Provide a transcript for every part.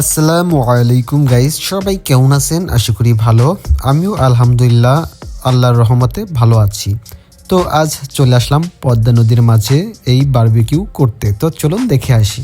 আসসালামু আলাইকুম গাইস, সবাই কেমন আছেন? আশা করি ভালো। আমিও আলহামদুলিল্লাহ আল্লাহর রহমতে ভালো আছি। তো আজ চলে আসলাম পদ্মা নদীর মাঝে এই বারবিকিউ করতে। তো চলুন দেখে আসি।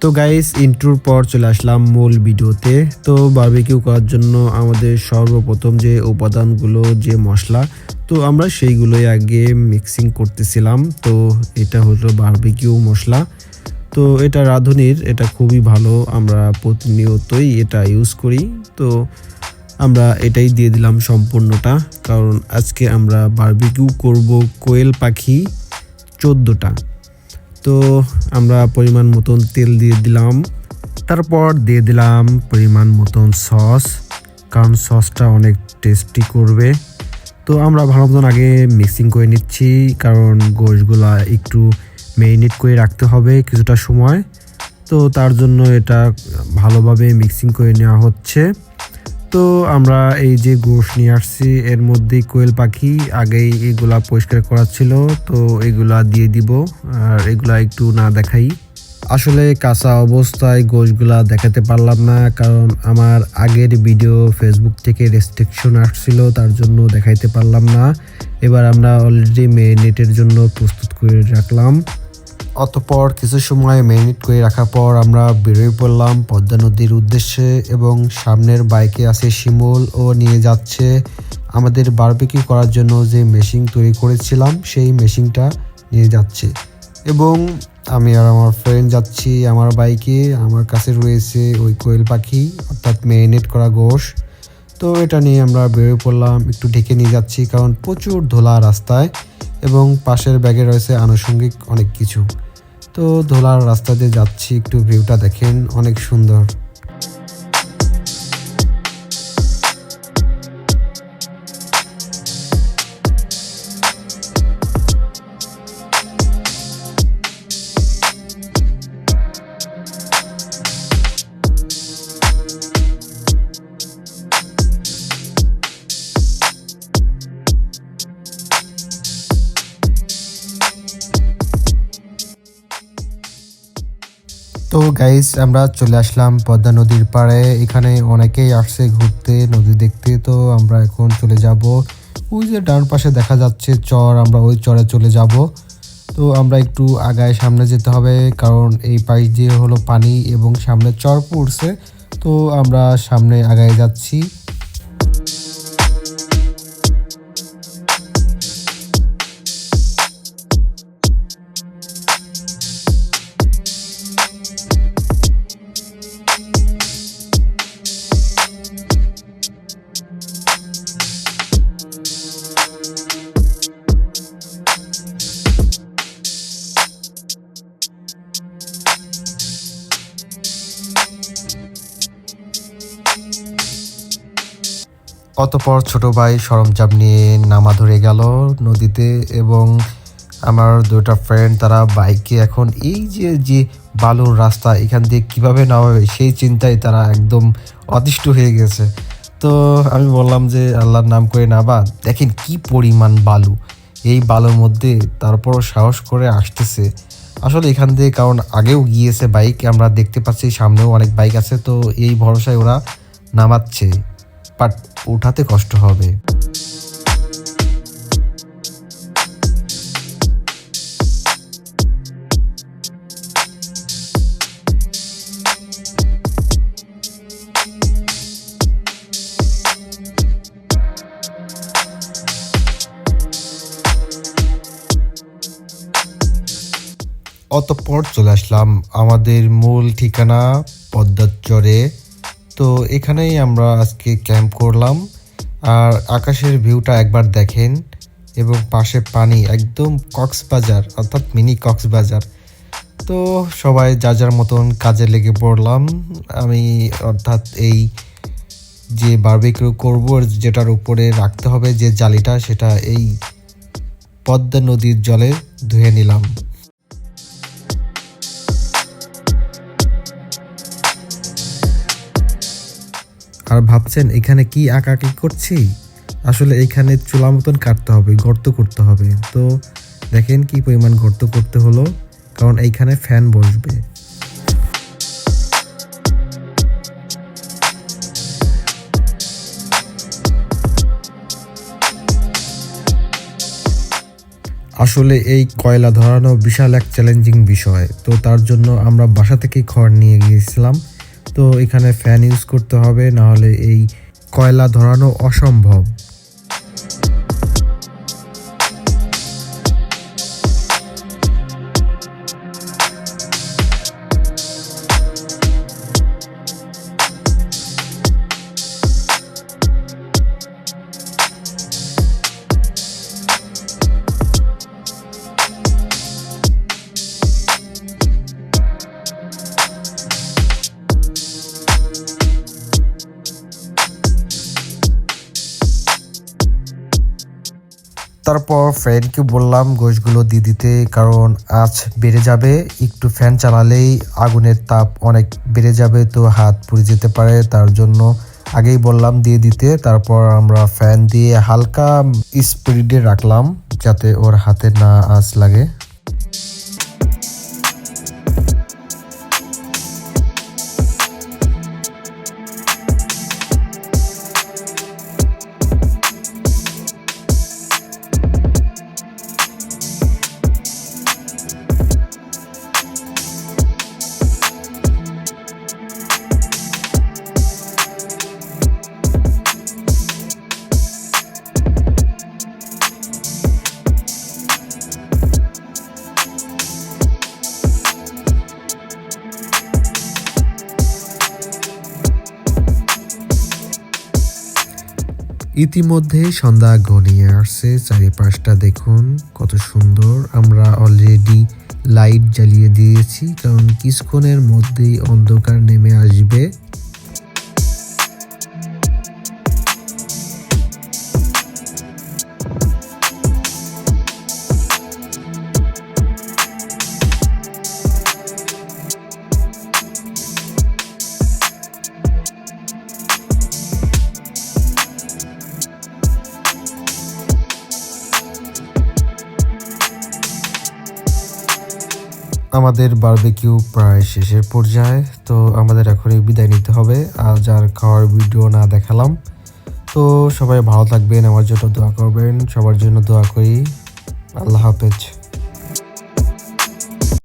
তো গাইস ইন্টুর পর চলে আসলাম মূল ভিডিওতে। তো বারবিকিউ করার জন্য আমাদের সর্বপ্রথম যে উপাদানগুলো, যে মশলা, তো আমরা সেইগুলোই আগে মিক্সিং করতেছিলাম। তো এটা হলো বারবিকিউ মশলা। তো এটা রাঁধুনির, এটা খুবই ভালো, আমরা প্রতিনিয়তই এটা ইউজ করি। তো আমরা এটাই দিয়ে দিলাম সম্পূর্ণটা, কারণ আজকে আমরা বারবিকিউ করব কোয়েল পাখি চোদ্দোটা। তো আমরা পরিমাণ মতন তেল দিয়ে দিলাম। তারপর দিয়ে দিলাম পরিমাণ মতন সস, কারণ সসটা অনেক টেস্টি করবে। তো আমরা ভালো মতন আগে মিক্সিং করে নিচ্ছি, কারণ গোশগুলা একটু মেরিনেট করে রাখতে হবে কিছুটা সময়। তো তার জন্য এটা ভালোভাবে মিক্সিং করে নেওয়া হচ্ছে। তো আমরা এই যে গোশ নিয়ে আসছি, এর মধ্যে কোয়েল পাখি আগেই এগুলা পরিষ্কার করা ছিল, তো এগুলা দিয়ে দিব। আর এগুলা একটু না দেখাই। আসলে কাঁচা অবস্থায় গোশগুলা দেখাতে পারলাম না, কারণ আমার আগের ভিডিও ফেসবুক থেকে রেস্ট্রিকশন আসছিল, তার জন্য দেখাইতে পারলাম না। এবার আমরা অলরেডি মেরিনেটের জন্য প্রস্তুত করে রাখলাম। অতপর কিছু সময় মেরিনেট করে রাখার পর আমরা বেরোয় পড়লাম পদ্মা নদীর উদ্দেশ্যে এবং সামনের বাইকে আছে শিমুল ও নিয়ে যাচ্ছে আমাদের বারবিকিউ করার জন্য যে মেশিন তৈরি করেছিলাম, সেই মেশিনটা নিয়ে যাচ্ছে। এবং আমি আর আমার ফ্রেন্ড যাচ্ছি আমার বাইকে আমার কাছে রয়েছে ওই কোয়েল পাখি, অর্থাৎ মেরিনেট করা গোশ। তো এটা নিয়ে আমরা বেরোয় পড়লাম, একটু ঢেকে নিয়ে যাচ্ছি কারণ প্রচুর ধোলা রাস্তায় এবং পাশের ব্যাগে রয়েছে আনুষঙ্গিক অনেক কিছু। তো ধোলার রাস্তা দিয়ে যাচ্ছি একটু ভিউটা দেখেন অনেক সুন্দর। গাইস আমরা চলে আসলাম পদ্মা নদীর পাড়ে। এখানে অনেকেই আসছে ঘুরতে, নদী দেখতে। তো আমরা এখন চলে যাব। ওই যে ডান পাশে দেখা যাচ্ছে চর, আমরা ওই চরে চলে যাব। তো আমরা একটু আগায় সামনে যেতে হবে, কারণ এই পাশ দিয়ে হলো পানি এবং সামনে চর পড়ছে। তো আমরা সামনে আগায় যাচ্ছি। অতপর ছোট ভাই সরঞ্জাম নিয়ে নামা ধরে গেল নদীতে এবং আমার দুটা ফ্রেন্ড তারা বাইকে এখন এই যে যে বালুর রাস্তা, এখান দিয়ে কীভাবে নামাবে সেই চিন্তায় তারা একদম অতিষ্ঠ হয়ে গেছে। তো আমি বললাম যে, আল্লাহর নাম করে নাবা। দেখেন কি পরিমাণ বালু। এই বালুর মধ্যে তারপরও সাহস করে আসতেছে। আসলে এখান দিয়ে কারণ আগেও গিয়েছে বাইক, আমরা দেখতে পাচ্ছি সামনেও অনেক বাইক আছে, তো এই ভরসায় ওরা নামাচ্ছে। বাট উঠাতে কষ্ট হবে। অতঃপর চলে আসলাম আমাদের মূল ঠিকানা পদ্মাচরে। তো এখানেই আমরা আজকে ক্যাম্প করলাম। আর আকাশের ভিউটা একবার দেখেন এবং পাশে পানি, একদম কক্সবাজার, অর্থাৎ মিনি কক্সবাজার। তো সবাই যা যার মতন কাজে লেগে পড়লাম। আমি অর্থাৎ এই যে বারবিকিউ করব, যেটার উপরে রাখতে হবে যে জালিটা, সেটা এই পদ্মা নদীর জলে ধুয়ে নিলাম। আর ভাবছেন, এখানে কি আঁকাকি করছি? আসলে এখানে চুলা মতন কাটতে হবে, গর্ত করতে হবে। তো দেখেন কি পরিমাণ গর্ত করতে হলো, কারণ এইখানে ফ্যান বসবে। আসলে এই কয়লা ধরানো বিশাল এক চ্যালেঞ্জিং বিষয়। তো তার জন্য আমরা বাসা থেকে খড় নিয়ে গিয়েছিলাম। তো এখানে ফ্যান ইউজ করতে হবে নাহলে এই কয়লা ধরানো অসম্ভব। তারপর ফ্যানকে বললাম, গোশগুলো দিয়ে দিতে, কারণ আঁচ বেড়ে যাবে। একটু ফ্যান চালালেই আগুনের তাপ অনেক বেড়ে যাবে, তো হাত পুড়ে যেতে পারে। তার জন্য আগেই বললাম, দিয়ে দিতে। তারপর আমরা ফ্যান দিয়ে হালকা স্পিডে রাখলাম, যাতে ওর হাতে না আঁচ লাগে। ইতিমধ্যে সন্ধ্যা ঘনিয়ে আসছে। চারিপাশটা দেখুন, কত সুন্দর। আমরা অলরেডি লাইট জ্বালিয়ে দিয়েছি, কারণ কিছুক্ষণের মধ্যেই অন্ধকার নেমে আসবে। আমাদের বারবেকিউ প্রায় শেষের পর্যায়ে, তো আমাদের এখনই বিদায় নিতে হবে। আজ আর খাওয়ার ভিডিও না দেখালাম, তো সবাই ভালো থাকবেন, আমার জন্য দোয়া করবেন, সবার জন্য দোয়া করি। আল্লাহ হাফেজ।